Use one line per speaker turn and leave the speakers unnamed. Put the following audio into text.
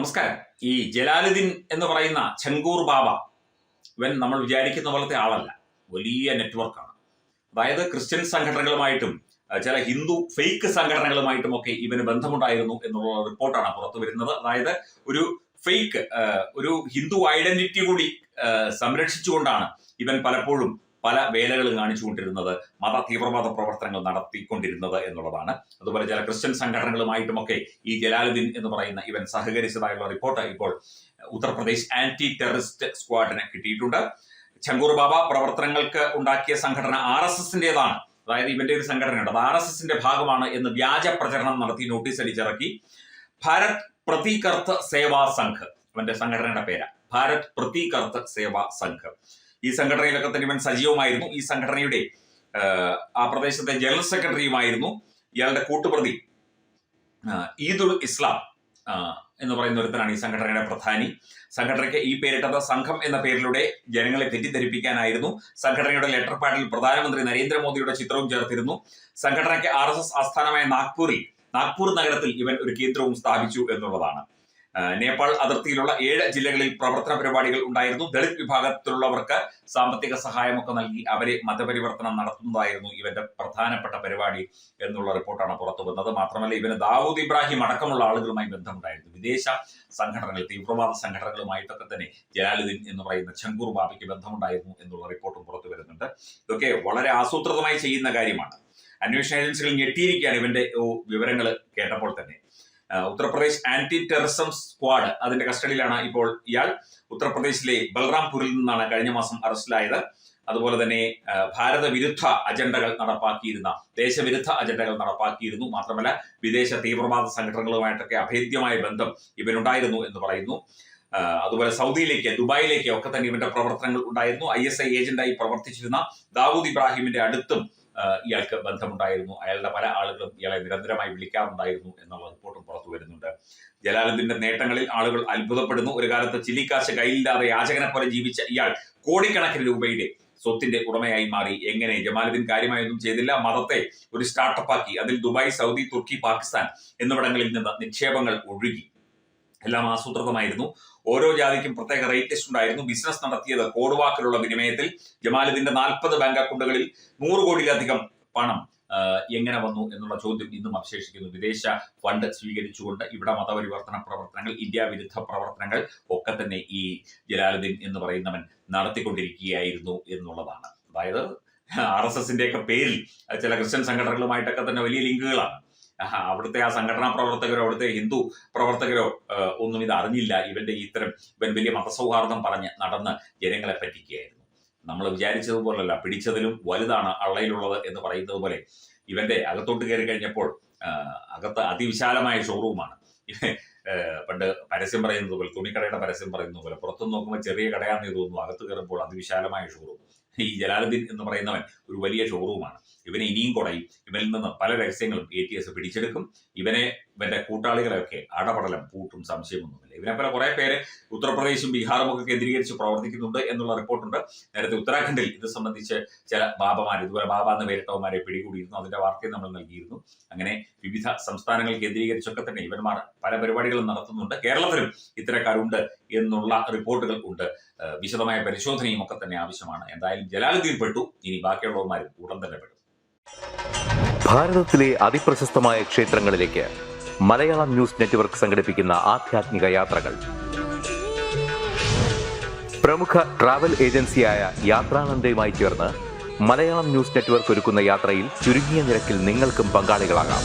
നമസ്കാരം. ഈ ജലാലുദ്ദീൻ എന്ന് പറയുന്ന ചെങ്കൂർ ബാബ ഇവൻ നമ്മൾ വിചാരിക്കുന്ന പോലത്തെ ആളല്ല. വലിയ നെറ്റ്വർക്കാണ് അതായത് ക്രിസ്ത്യൻ സംഘടനകളുമായിട്ടും ചില ഹിന്ദു ഫേക്ക് സംഘടനകളുമായിട്ടും ഒക്കെ ഇവന് ബന്ധമുണ്ടായിരുന്നു എന്നുള്ള റിപ്പോർട്ടാണ് പുറത്തു വരുന്നത്. അതായത് ഒരു ഫേക്ക് ഒരു ഹിന്ദു ഐഡന്റിറ്റി കൂടി സംരക്ഷിച്ചുകൊണ്ടാണ് ഇവൻ പലപ്പോഴും പല വേലകളും കാണിച്ചുകൊണ്ടിരുന്നത് മത തീവ്രവാദ പ്രവർത്തനങ്ങൾ നടത്തിക്കൊണ്ടിരുന്നത് എന്നുള്ളതാണ്. അതുപോലെ ചില ക്രിസ്ത്യൻ സംഘടനകളുമായിട്ടുമൊക്കെ ഈ ജലാലുദ്ദീൻ എന്ന് പറയുന്ന ഇവൻ സഹകരിച്ചതായുള്ള റിപ്പോർട്ട് ഇപ്പോൾ ഉത്തർപ്രദേശ് ആന്റി ടെററിസ്റ്റ് സ്ക്വാഡിന് കിട്ടിയിട്ടുണ്ട്. ചങ്കൂർ ബാബ പ്രവർത്തനങ്ങൾക്ക് ഉണ്ടാക്കിയ സംഘടന ആർ എസ് എസിന്റേതാണ്. അതായത് ഇവന്റെ ഒരു സംഘടനയുണ്ട്. അത് ആർ എസ് എസിന്റെ ഭാഗമാണ് എന്ന് വ്യാജ പ്രചരണം നടത്തി നോട്ടീസ് അടിച്ചിറക്കി. ഭാരത് പ്രതികർത്ത് സേവാ സംഘ്. അവന്റെ സംഘടനയുടെ പേരാ. ഭാരത് പ്രതികർത്ത് സേവാ സംഘ്. ഈ സംഘടനയിലൊക്കെ തന്നെ ഇവൻ സജീവമായിരുന്നു. ഈ സംഘടനയുടെ ആ പ്രദേശത്തെ ജനറൽ സെക്രട്ടറിയുമായിരുന്നു. ഇയാളുടെ കൂട്ടുപ്രതി ഈദുൽ ഇസ്ലാം എന്ന് പറയുന്ന ഒരുത്തനാണ് ഈ സംഘടനയുടെ പ്രധാനി. സംഘടനയ്ക്ക് ഈ പേരിട്ടത് സംഘം എന്ന പേരിലൂടെ ജനങ്ങളെ തെറ്റിദ്ധരിപ്പിക്കാനായിരുന്നു. സംഘടനയുടെ ലെറ്റർ പാഡിൽ പ്രധാനമന്ത്രി നരേന്ദ്രമോദിയുടെ ചിത്രവും ചേർത്തിരുന്നു. സംഘടനയ്ക്ക് ആർ ആസ്ഥാനമായ നാഗ്പൂരിൽ നാഗ്പൂർ നഗരത്തിൽ ഇവൻ ഒരു കേന്ദ്രവും സ്ഥാപിച്ചു എന്നുള്ളതാണ്. നേപ്പാൾ അതിർത്തിയിലുള്ള ഏഴ് ജില്ലകളിൽ പ്രവർത്തന പരിപാടികൾ ഉണ്ടായിരുന്നു. ദളിത് വിഭാഗത്തിലുള്ളവർക്ക് സാമ്പത്തിക സഹായമൊക്കെ നൽകി അവരെ മതപരിവർത്തനം നടത്തുന്നതായിരുന്നു ഇവന്റെ പ്രധാനപ്പെട്ട പരിപാടി എന്നുള്ള റിപ്പോർട്ടാണ് പുറത്തു വന്നത്. മാത്രമല്ല ഇവന് ദാവൂദ് ഇബ്രാഹിം അടക്കമുള്ള ആളുകളുമായി ബന്ധമുണ്ടായിരുന്നു. വിദേശ സംഘടനകൾ തീവ്രവാദ സംഘടനകളുമായിട്ടൊക്കെ തന്നെ ജലാലുദ്ദീൻ എന്ന് പറയുന്ന ചങ്കൂർ ബാബയ്ക്ക് ബന്ധമുണ്ടായിരുന്നു എന്നുള്ള റിപ്പോർട്ടും പുറത്തു വരുന്നുണ്ട്. ഇതൊക്കെ വളരെ ആസൂത്രിതമായി ചെയ്യുന്ന കാര്യമാണ്. അന്വേഷണ ഏജൻസികൾ ഞെട്ടിയിരിക്കുകയാണ് ഇവന്റെ വിവരങ്ങൾ കേട്ടപ്പോൾ തന്നെ. ഉത്തർപ്രദേശ് ആന്റി ടെററിസം സ്ക്വാഡ് അതിന്റെ കസ്റ്റഡിയിലാണ് ഇപ്പോൾ ഇയാൾ. ഉത്തർപ്രദേശിലെ ബൽറാംപൂരിൽ നിന്നാണ് കഴിഞ്ഞ മാസം അറസ്റ്റിലായത്. അതുപോലെ തന്നെ ഭാരത വിരുദ്ധ അജണ്ടകൾ നടപ്പാക്കിയിരുന്ന ദേശവിരുദ്ധ അജണ്ടകൾ നടപ്പാക്കിയിരുന്നു. മാത്രമല്ല വിദേശ തീവ്രവാദ സംഘടനകളുമായിട്ടൊക്കെ അഭേദ്യമായ ബന്ധം ഇവനുണ്ടായിരുന്നു എന്ന് പറയുന്നു. അതുപോലെ സൗദിയിലേക്ക് ദുബായിലേക്ക് ഒക്കെ തന്നെ ഇവന്റെ പ്രവർത്തനങ്ങൾ ഉണ്ടായിരുന്നു. ഐ എസ് ഐ ഏജന്റായി പ്രവർത്തിച്ചിരുന്ന ദാവൂദ് ഇബ്രാഹിമിന്റെ അടുത്തും ഇയാൾക്ക് ബന്ധമുണ്ടായിരുന്നു. അയാളുടെ പല ആളുകളും ഇയാളെ നിരന്തരമായി വിളിക്കാറുണ്ടായിരുന്നു എന്നുള്ള റിപ്പോർട്ടും പുറത്തു വരുന്നുണ്ട്. ജലാലുദ്ദീന്റെ നേട്ടങ്ങളിൽ ആളുകൾ അത്ഭുതപ്പെടുന്നു. ഒരു കാലത്ത് ചില്ലിക്കാശ് കയ്യിലില്ലാതെ യാചകനെ പോലെ ജീവിച്ച ഇയാൾ കോടിക്കണക്കിന് രൂപയുടെ സ്വത്തിന്റെ ഉടമയായി മാറി. എങ്ങനെ? ജമാലുദ്ദീൻ കാര്യമായൊന്നും ചെയ്തില്ല. മതത്തെ ഒരു സ്റ്റാർട്ടപ്പ് ആക്കി. അതിൽ ദുബായ് സൗദി തുർക്കി പാകിസ്ഥാൻ എന്നിവിടങ്ങളിൽ നിന്ന് നിക്ഷേപങ്ങൾ ഒഴുകി. എല്ലാം ആസൂത്രിതമായിരുന്നു. ഓരോ ജാതിക്കും പ്രത്യേക റേറ്റ് ലിസ്റ്റ് ഉണ്ടായിരുന്നു. ബിസിനസ് നടത്തിയത് കോടുവാക്കിലുള്ള വിനിമയത്തിൽ ജമാലുദ്ദീന്റെ നാൽപ്പത് ബാങ്ക് അക്കൗണ്ടുകളിൽ നൂറ് കോടിയിലധികം പണം എങ്ങനെ വന്നു എന്നുള്ള ചോദ്യം ഇന്നും അവശേഷിക്കുന്നു. വിദേശ ഫണ്ട് സ്വീകരിച്ചുകൊണ്ട് ഇവിടെ മതപരിവർത്തന പ്രവർത്തനങ്ങൾ ഇന്ത്യ വിരുദ്ധ പ്രവർത്തനങ്ങൾ ഒക്കെ തന്നെ ഈ ജലാലുദ്ദീൻ എന്ന് പറയുന്നവൻ നടത്തിക്കൊണ്ടിരിക്കുകയായിരുന്നു എന്നുള്ളതാണ്. അതായത് ആർ എസ് എസിന്റെ ഒക്കെ പേരിൽ ചില ക്രിസ്ത്യൻ സംഘടനകളുമായിട്ടൊക്കെ തന്നെ വലിയ ലിങ്കുകളാണ്. അവിടുത്തെ ആ സംഘടനാ പ്രവർത്തകരോ അവിടുത്തെ ഹിന്ദു പ്രവർത്തകരോ ഒന്നും ഇത് അറിഞ്ഞില്ല. ഇവന്റെ ഇത്തരം ഇവൻ വലിയ മതസൗഹാർദ്ദം പറഞ്ഞ് നടന്ന് ജനങ്ങളെ പറ്റിക്കുകയായിരുന്നു. നമ്മൾ വിചാരിച്ചതുപോലല്ല. പിടിച്ചതിലും വലുതാണ് അള്ളയിലുള്ളത് എന്ന് പറയുന്നത് പോലെ ഇവന്റെ അകത്തോട്ട് കയറി കഴിഞ്ഞപ്പോൾ അകത്ത് അതിവിശാലമായ ഷോറൂമാണ് പണ്ട് പരസ്യം പറയുന്നത് പോലെ തുണിക്കടയുടെ പരസ്യം പറയുന്നത് പോലെ പുറത്തു നോക്കുമ്പോൾ ചെറിയ കടയാണെന്ന് തോന്നുന്നു. അകത്ത് കയറുമ്പോൾ അതിവിശാലമായ ഷോറൂം ഈ ജലാലുദ്ദീൻ എന്ന് പറയുന്നവൻ ഒരു വലിയ ഷോറൂമാണ് ഇവനെ ഇനിയും കുറയും ഇവനിൽ നിന്ന് പല രഹസ്യങ്ങളും എ ടി എസ് പിടിച്ചെടുക്കും. ഇവനെ ഇവന്റെ കൂട്ടാളികളെയൊക്കെ അടപടലം പൂട്ടും സംശയമൊന്നുമില്ല. ഇവനെ പോലെ കുറെ പേര് ഉത്തർപ്രദേശും ബീഹാറും ഒക്കെ കേന്ദ്രീകരിച്ച് പ്രവർത്തിക്കുന്നുണ്ട് എന്നുള്ള റിപ്പോർട്ടുണ്ട്. നേരത്തെ ഉത്തരാഖണ്ഡിൽ ഇത് സംബന്ധിച്ച് ചില ബാബമാർ ഇതുപോലെ ബാബ എന്ന പേരിട്ടവന്മാരെ പിടികൂടിയിരുന്നു. അതിന്റെ വാർത്തയും നമ്മൾ നൽകിയിരുന്നു. അങ്ങനെ വിവിധ സംസ്ഥാനങ്ങൾ കേന്ദ്രീകരിച്ചൊക്കെ തന്നെ ഇവന്മാർ പല പരിപാടികളും നടത്തുന്നുണ്ട്. കേരളത്തിലും ഇത്തരക്കാരുണ്ട് എന്നുള്ള റിപ്പോർട്ടുകൾ ഉണ്ട്. വിശദമായ പരിശോധനയും ഒക്കെ തന്നെ ആവശ്യമാണ്. എന്തായാലും ജലാലുദ്ദീൻ പെട്ടു. ഇനി ബാക്കിയുള്ളവന്മാരും ഉടൻ തന്നെ പെടും.
ഭാരതത്തിലെ അതിപ്രശസ്തമായ ക്ഷേത്രങ്ങളിലേക്ക് മലയാളം ന്യൂസ് നെറ്റ്വർക്ക് സംഘടിപ്പിക്കുന്ന ആധ്യാത്മിക യാത്രകൾ. പ്രമുഖ ട്രാവൽ ഏജൻസിയായ യാത്രാനന്ദയുമായി ചേർന്ന് മലയാളം ന്യൂസ് നെറ്റ്വർക്ക് ഒരുക്കുന്ന യാത്രയിൽ ചുരുങ്ങിയ നിരക്കിൽ നിങ്ങൾക്കും പങ്കാളികളാകാം.